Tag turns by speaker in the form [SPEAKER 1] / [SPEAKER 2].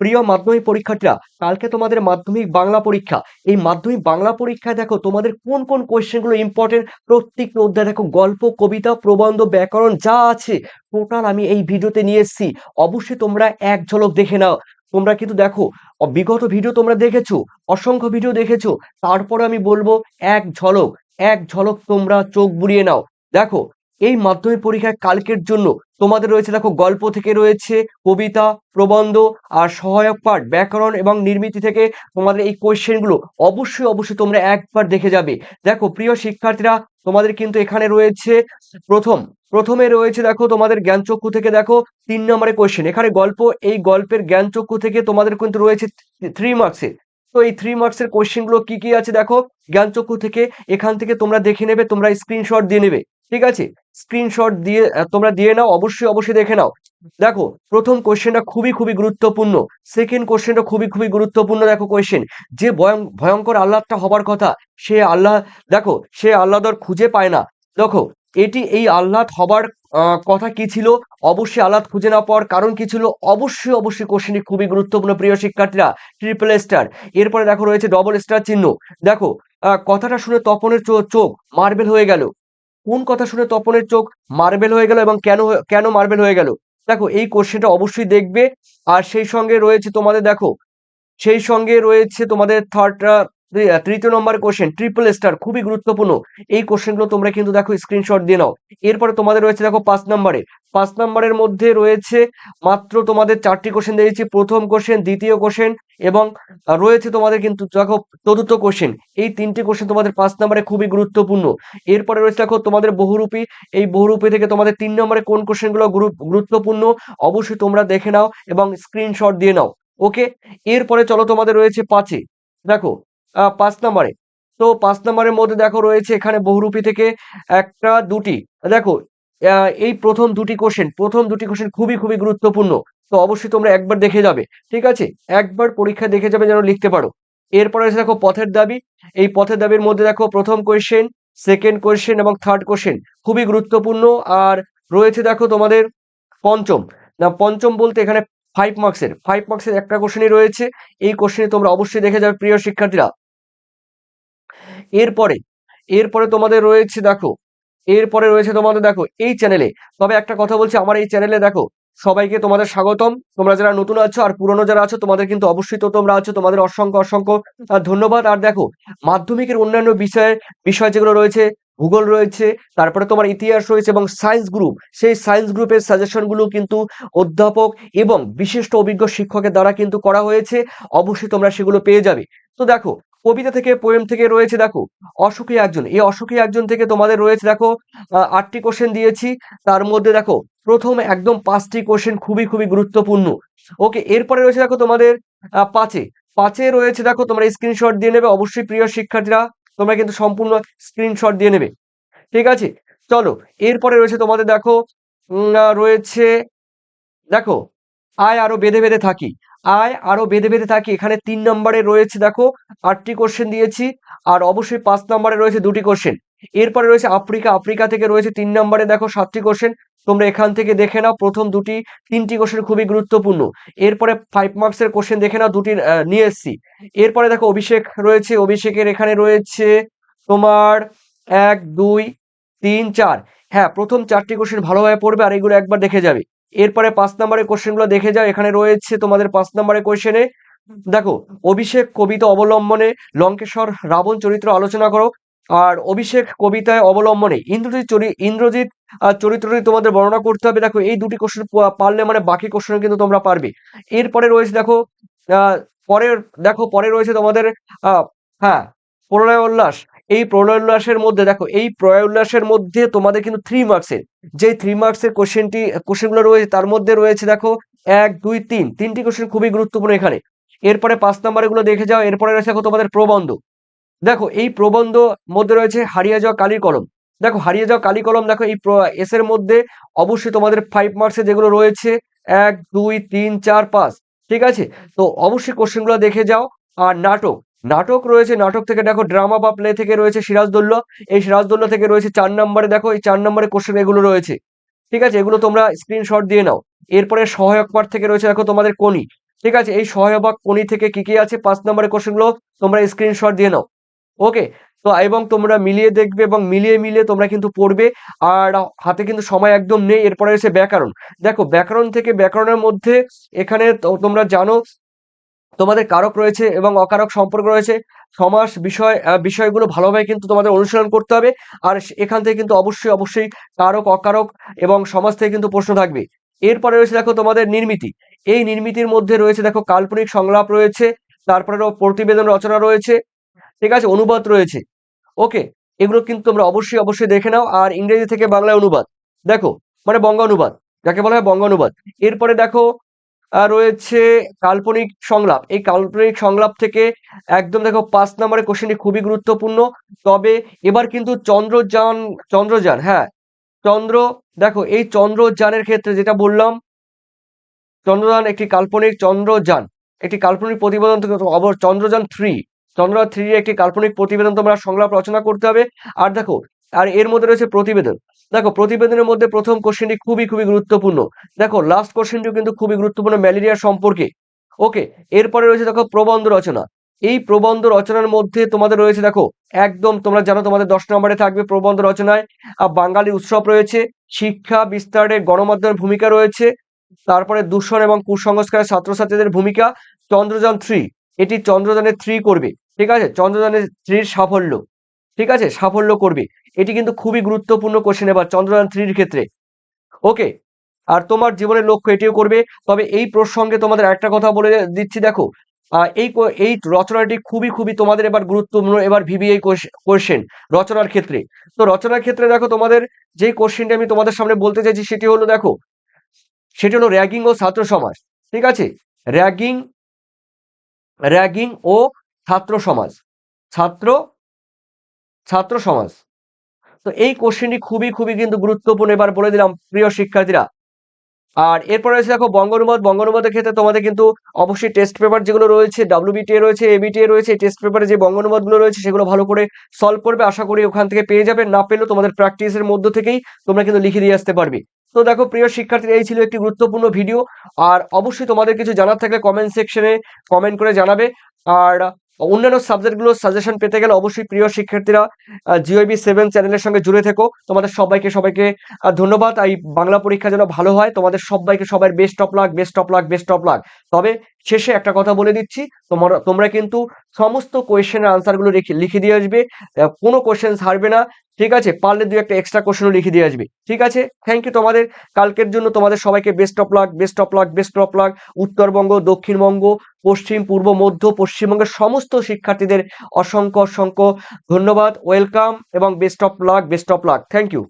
[SPEAKER 1] প্রিয় মাধ্যমিক পরীক্ষার্থীরা, কালকে তোমাদের মাধ্যমিক বাংলা পরীক্ষা। এই মাধ্যমিক বাংলা পরীক্ষায় দেখো, তোমাদের কোন কোন কোয়েশ্চেনগুলো ইম্পর্টেন্ট প্রত্যেকটা অধ্যায় দেখো, গল্প, কবিতা, প্রবন্ধ, ব্যাকরণ যা আছে টোটাল আমি এই ভিডিওতে নিয়ে এসেছি। অবশ্যই তোমরা এক ঝলক দেখে নাও। তোমরা কিন্তু দেখো, বিগত ভিডিও তোমরা দেখেছ, অসংখ্য ভিডিও দেখেছ, তারপরে আমি বলব এক ঝলক এক ঝলক তোমরা চোখ বুড়িয়ে নাও। দেখো এই মাধ্যমিক পরীক্ষায় কালকের জন্য তোমাদের রয়েছে দেখো গল্প থেকে রয়েছে, কবিতা, প্রবন্ধ আর সহায়ক পাঠ, ব্যাকরণ এবং নির্মিতি থেকে তোমাদের এই কোয়েশ্চেনগুলো অবশ্যই অবশ্যই তোমরা একবার দেখে যাবে। দেখো প্রিয় শিক্ষার্থীরা, তোমাদের কিন্তু এখানে রয়েছে প্রথম, প্রথমে রয়েছে দেখো তোমাদের জ্ঞানচক্ষু থেকে দেখো তিন নম্বরের কোয়েশ্চেন এখানে গল্প, এই গল্পের জ্ঞানচক্ষু থেকে তোমাদের কিন্তু রয়েছে থ্রি মার্কসের তো এই থ্রি মার্কসের কোয়েশ্চেনগুলো কি কি আছে দেখো? জ্ঞানচক্ষু থেকে এখান থেকে তোমরা দেখে নেবে, তোমরা স্ক্রিনশট দিয়ে নেবে, ঠিক আছে? স্ক্রিনশট দিয়ে তোমরা দিয়ে নাও, অবশ্যই অবশ্যই দেখে নাও। দেখো, প্রথম কোশ্চেনটা খুবই খুবই গুরুত্বপূর্ণ। সেকেন্ড কোশ্চেনটা খুবই খুবই গুরুত্বপূর্ণ, দেখো কোশ্চেন যে ভয়ং- ভয়ঙ্কর আল্লাহটা হবার কথা, সে আল্লাহ দেখো, সে আল্লাহদর খুঁজে পায় না। দেখো, এটি, এই আল্লাহ হবার কথা কি ছিল? অবশ্যই আল্লাহ খুঁজে না পাওয়ার কারণ কি ছিল? অবশ্যই অবশ্যই কোশ্চেনটি খুবই গুরুত্বপূর্ণ, প্রিয় শিক্ষার্থীরা। ট্রিপল স্টার এরপরে দেখো রয়েছে ডবল স্টার চিহ্ন। দেখো কথাটা শুনে তপনের চোখ মার্বেল হয়ে গেল। কোন কথা শুনে তপনের চোখ মার্বেল হয়ে গেল এবং কেন কেন মার্বেল হয়ে গেল? দেখো, এই কোশ্চেনটা অবশ্যই দেখবে। আর সেই সঙ্গে রয়েছে তোমাদের, দেখো, সেই সঙ্গে রয়েছে তোমাদের থার্ড তৃতীয় নম্বর কোশ্চেন ট্রিপল স্টার খুবই গুরুত্বপূর্ণ। এই কোশ্চেনগুলো তোমরা কিন্তু দেখো স্ক্রিনশট দিয়ে নাও। এরপরে তোমাদের রয়েছে দেখো পাঁচ নম্বরে পাঁচ নম্বরের মধ্যে রয়েছে মাত্র তোমাদের চারটি কোশ্চেন দিয়েছি প্রথম কোশ্চেন দ্বিতীয় কোশ্চেন এবং রয়েছে তোমাদের কিন্তু দেখো চতুর্থ কোশ্চেন এই তিনটি কোশ্চেন তোমাদের পাঁচ নম্বরে খুবই গুরুত্বপূর্ণ। এরপরে রয়েছে দেখো তোমাদের বহুরূপী। এই বহুরূপী থেকে তোমাদের তিন নম্বরে কোন কোশ্চেনগুলো গুরুত্বপূর্ণ অবশ্যই তোমরা দেখে নাও এবং স্ক্রিনশট দিয়ে নাও। ওকে এরপরে চলো তোমাদের রয়েছে পাঁচে। দেখো পাঁচ নম্বরে। তো পাঁচ নম্বরের মধ্যে দেখো রয়েছে এখানে বহুরূপী থেকে একটা, দুটি। দেখো এই প্রথম দুটি কোশ্চেন প্রথম দুটি কোশ্চেন খুবই খুবই গুরুত্বপূর্ণ। তো অবশ্যই তোমরা একবার দেখে যাবে, ঠিক আছে? একবার পরীক্ষা দেখে যাবে যেন লিখতে পারো। এরপরে আছে দেখো পথের দাবি। এই পথের দাবির মধ্যে দেখো প্রথম কোয়েশ্চেন সেকেন্ড কোয়েশ্চেন এবং থার্ড কোয়েশ্চেন খুবই গুরুত্বপূর্ণ। আর রয়েছে দেখো তোমাদের পঞ্চম। না, পঞ্চম বলতে এখানে ফাইভ মার্কসের ফাইভ মার্কসের একটা কোশ্চেনই রয়েছে। এই কোশ্চেনে তোমরা অবশ্যই দেখে যাবে, প্রিয় শিক্ষার্থীরা। এরপরে এরপরে তোমাদের রয়েছে, দেখো, এরপরে রয়েছে তোমাদের, দেখো, এই চ্যানেলে তবে একটা কথা বলছি, আমার এই চ্যানেলে দেখো, সবাইকে তোমাদের স্বাগতম। তোমরা যারা নতুন আছো আর পুরনো যারা আছো, তোমাদের কিন্তু অবশ্যই তো তোমরা আছো, তোমাদের অসংখ্য অসংখ্য ধন্যবাদ। আর দেখো, মাধ্যমিকের অন্যান্য বিষয়ের বিষয় যেগুলো রয়েছে, ভূগোল রয়েছে, তারপরে তোমার ইতিহাস রয়েছে এবং সায়েন্স গ্রুপ সেই সায়েন্স গ্রুপের সাজেশনগুলো কিন্তু অধ্যাপক এবং বিশিষ্ট অভিজ্ঞ শিক্ষকের দ্বারা কিন্তু করা হয়েছে। অবশ্যই তোমরা সেগুলো পেয়ে যাবে। তো দেখো কবিতা থেকে পোয়েম থেকে রয়েছে, দেখো অসুখী একজন। এই অসুখী একজন থেকে তোমাদের রয়েছে, দেখো আটটি কোশ্চেন দিয়েছি। তার মধ্যে, দেখো, প্রথম একদম পাঁচটি কোশ্চেন খুবই খুবই গুরুত্বপূর্ণ। ওকে, এরপরে রয়েছে, দেখো, তোমাদের পাঁচে। পাঁচে রয়েছে, দেখো, তোমরা স্ক্রিনশট দিয়ে নেবে। অবশ্যই প্রিয় শিক্ষার্থীরা, তোমরা কিন্তু সম্পূর্ণ স্ক্রিনশট দিয়ে নেবে। ঠিক আছে? চলো, এরপরে রয়েছে তোমাদের, দেখো রয়েছে, দেখো আয় আরও বেঁধে বেঁধে থাকি। আয় আরও বেঁধে বেঁধে থাকি। এখানে তিন নম্বরে রয়েছে, দেখো, আটটি কোশ্চেন দিয়েছি, আর অবশ্যই পাঁচ নম্বরে রয়েছে দুটি কোশ্চেন এরপরে রয়েছে আফ্রিকা আফ্রিকা থেকে রয়েছে তিন নম্বরে, দেখো, সাতটি কোশ্চেন তোমরা এখান থেকে দেখে নাও, প্রথম দুটি, তিনটি কোশ্চেন খুবই গুরুত্বপূর্ণ। এরপরে ফাইভ মার্কসের কোশ্চেন দেখে নাও, দুটি নিয়ে এসছি। এরপরে দেখো, অভিষেক রয়েছে, অভিষেকের এখানে রয়েছে তোমার এক, দুই, তিন, চার। হ্যাঁ প্রথম চারটি কোশ্চেন ভালোভাবে পড়বে, আর এগুলো একবার দেখে যাবে। এরপরে পাঁচ নম্বরের কোশ্চেনগুলো দেখে যাও, এখানে রয়েছে তোমাদের পাঁচ নম্বরের কোশ্চেনে দেখো, অভিষেক কবিতা অবলম্বনে লঙ্কেশ্বর রাবণ চরিত্র আলোচনা করো, আর অভিষেক কবিতায় অবলম্বনে ইন্দ্রজিৎ ইন্দ্রজিৎ চরিত্রটি তোমাদের বর্ণনা করতে হবে। দেখো, এই দুটি কোশ্চেন পারলে মানে বাকি কোশ্চেন কিন্তু তোমরা পারবে। এরপরে রয়েছে দেখো পরের, দেখো, পরে রয়েছে তোমাদের হ্যাঁ প্রলয় উল্লাস। এই প্রলয় উল্লাসের মধ্যে, দেখো, এই প্রলয় উল্লাসের মধ্যে তোমাদের কিন্তু থ্রি মার্কসের যে থ্রি মার্কসের কোশ্চেনটি কোশ্চেনগুলো রয়েছে, তার মধ্যে রয়েছে, দেখো, এক, দুই, তিন। তিনটি কোশ্চেন খুবই গুরুত্বপূর্ণ এখানে। এরপরে পাঁচ নাম্বার এগুলো দেখে যাও, এরপরে রয়েছে, দেখো, তোমাদের প্রবন্ধ। দেখো, এই প্রবন্ধ মধ্যে রয়েছে হারিয়ে যাওয়া কালির কলম। দেখো, হারিয়ে যাওয়া কালি কলম, দেখো, এই এস এর মধ্যে অবশ্যই তোমাদের ফাইভ মার্কসে যেগুলো রয়েছে, এক, দুই, তিন, চার, পাঁচ, ঠিক আছে? তো অবশ্যই কোশ্চেনগুলো দেখে যাও। আর নাটক নাটক রয়েছে, নাটক থেকে দেখো ড্রামা বা প্লে থেকে রয়েছে সিরাজদৌল্য। এই সিরাজদৌল্য থেকে রয়েছে চার নম্বরে দেখো, এই চার নম্বরে কোশ্চেন এগুলো রয়েছে। ঠিক আছে? এগুলো তোমরা স্ক্রিনশট দিয়ে নাও। এরপরে সহায়ক পাঠ থেকে রয়েছে দেখো তোমাদের কোনি ঠিক আছে? এই সহায়ক কোনি থেকে কি কি আছে? পাঁচ নম্বরের কোশ্চেনগুলো তোমরা স্ক্রিনশট দিয়ে নাও। ওকে তো, এবং তোমরা মিলিয়ে দেখবে এবং মিলিয়ে মিলিয়ে তোমরা কিন্তু পড়বে। আর হাতে কিন্তু সময় একদম নেই। এরপরে এসে ব্যাকরণ। দেখো, ব্যাকরণ থেকে ব্যাকরণের মধ্যে এখানে তোমরা জানো তোমাদের কারক রয়েছে এবং অকারক সম্পর্ক রয়েছে। সমাস বিষয় বিষয়গুলো ভালোভাবে কিন্তু তোমাদের অনুশীলন করতে হবে। আর এখান থেকে কিন্তু অবশ্যই অবশ্যই কারক, অকারক এবং সমাজ থেকে কিন্তু প্রশ্ন থাকবে। এরপরে রয়েছে দেখো তোমাদের নির্মিতি। এই নির্মিতির মধ্যে রয়েছে দেখো কাল্পনিক সংলাপ রয়েছে তারপরে প্রতিবেদন রচনা রয়েছে, ঠিক আছে, অনুবাদ রয়েছে। ওকে, এগুলো কিন্তু তোমরা অবশ্যই অবশ্যই দেখে নাও। আর ইংরেজি থেকে বাংলায় অনুবাদ। দেখো মানে বঙ্গ অনুবাদ যাকে বলা হয় বঙ্গ অনুবাদ এরপরে দেখো রয়েছে কাল্পনিক সংলাপ। এই কাল্পনিক সংলাপ থেকে একদম দেখো পাঁচ নম্বরের কোশ্চেনটি খুবই গুরুত্বপূর্ণ। তবে এবার কিন্তু চন্দ্রযান চন্দ্রযান হ্যাঁ চন্দ্র, দেখো এই চন্দ্রযানের ক্ষেত্রে যেটা বললাম, চন্দ্রযান একটি কাল্পনিক চন্দ্রযান। একটি কাল্পনিক প্রতিবেদন চন্দ্রযান থ্রি চন্দ্রযান থ্রি একটি কাল্পনিক প্রতিবেদন তোমরা সংলাপ রচনা করতে হবে। আর দেখো আর এর মধ্যে রয়েছে প্রতিবেদন। দেখো, প্রতিবেদনের মধ্যে প্রথম কোশ্চেনটি খুবই খুবই গুরুত্বপূর্ণ। দেখো লাস্ট কোশ্চেনটিও কিন্তু খুবই গুরুত্বপূর্ণ ম্যালেরিয়া সম্পর্কে। ওকে এরপরে রয়েছে দেখো প্রবন্ধ রচনা। এই প্রবন্ধ রচনার মধ্যে তোমাদের রয়েছে দেখো, একদম তোমরা জানো তোমাদের দশ নম্বরে থাকবে প্রবন্ধ রচনায়। আর বাঙালি উৎসব রয়েছে, শিক্ষা বিস্তারে গণমাধ্যমের ভূমিকা রয়েছে, তারপরে দূষণ এবং কুসংস্কারের ছাত্রছাত্রীদের ভূমিকা, চন্দ্রযান থ্রি এটি চন্দ্রযানের থ্রি করবে। ঠিক আছে? চন্দ্রযানের থ্রির সাফল্য। ঠিক আছে? সাফল্য করবে। এটি কিন্তু খুবই গুরুত্বপূর্ণ কোশ্চেন এবার চন্দ্রযান থ্রির ক্ষেত্রে। ওকে আর তোমার জীবনের লক্ষ্য এটিও করবে। তবে এই প্রসঙ্গে তোমাদের একটা কথা বলে দিচ্ছি, দেখো এই এই রচনাটি খুবই খুবই তোমাদের এবার গুরুত্বপূর্ণ, এবার ভিবিআই কোশ্চেন রচনার ক্ষেত্রে। তো রচনার ক্ষেত্রে দেখো, তোমাদের যে কোশ্চেনটি আমি তোমাদের সামনে বলতে চাইছি, সেটি হলো, দেখো, সেটি হলো র্যাগিং ও ছাত্র সমাজ, ঠিক আছে? র্যাগিং র্যাগিং ও ছাত্র সমাজ, ছাত্র ছাত্র সমাজ। তো এই কোশ্চেনটি খুবই খুবই কিন্তু গুরুত্বপূর্ণ। এবার বলে দিলাম, প্রিয় শিক্ষার্থীরা। আর এরপরে রয়েছে দেখো, বঙ্গনুবাদ। বঙ্গনুবাদের ক্ষেত্রে তোমাদের কিন্তু অবশ্যই টেস্ট পেপার যেগুলো রয়েছে ডাব্লিউবিটিএ রয়েছে এবিটিএ রয়েছে টেস্ট পেপারে যে বঙ্গনুবাদগুলো রয়েছে, সেগুলো ভালো করে সলভ করবে। আশা করি ওখান থেকে পেয়ে যাবে। না পেলেও তোমাদের প্র্যাকটিসের মধ্য থেকেই তোমরা কিন্তু লিখে দিয়ে আসতে পারবে। তো দেখো, প্রিয় শিক্ষার্থীরা, এই ছিল একটি গুরুত্বপূর্ণ ভিডিও আর অবশ্যই তোমাদের কিছু জানার থাকলে কমেন্ট সেকশনে কমেন্ট করে জানাবে। আর অন্যান্য সাবজেক্টগুলো সাজেশন পেতে গেলে অবশ্যই প্রিয় শিক্ষার্থীরা জিওবি সেভেন চ্যানেলের সঙ্গে জুড়ে থেকো। তোমাদের সবাইকে সবাইকে ধন্যবাদ। এই বাংলা পরীক্ষা যেন ভালো হয়, তোমাদের সবাইকে সবাই best of luck best of luck best of luck তবে শেষে একটা কথা বলে দিচ্ছি। তোমরা তোমরা কিন্তু সমস্ত কোয়েশ্চেনের আনসারগুলো লিখে লিখে দিয়ে আসবে। কোনো কোয়েশ্চেন হারবে না, ঠিক আছে? পারলে দু একটা এক্সট্রা কোশ্চেনও লিখে দিয়ে আসবে, ঠিক আছে? থ্যাংক ইউ তোমাদের। কালকের জন্য তোমাদের সবাইকে best of luck best of luck best of luck Uttarbanga, দক্ষিণবঙ্গ, পশ্চিম, পূর্ব, মধ্য, পশ্চিমবঙ্গের সমস্ত শিক্ষার্থীদের অসংখ্য অসংখ্য ধন্যবাদ। ওয়েলকাম এবং best of luck best of luck thank you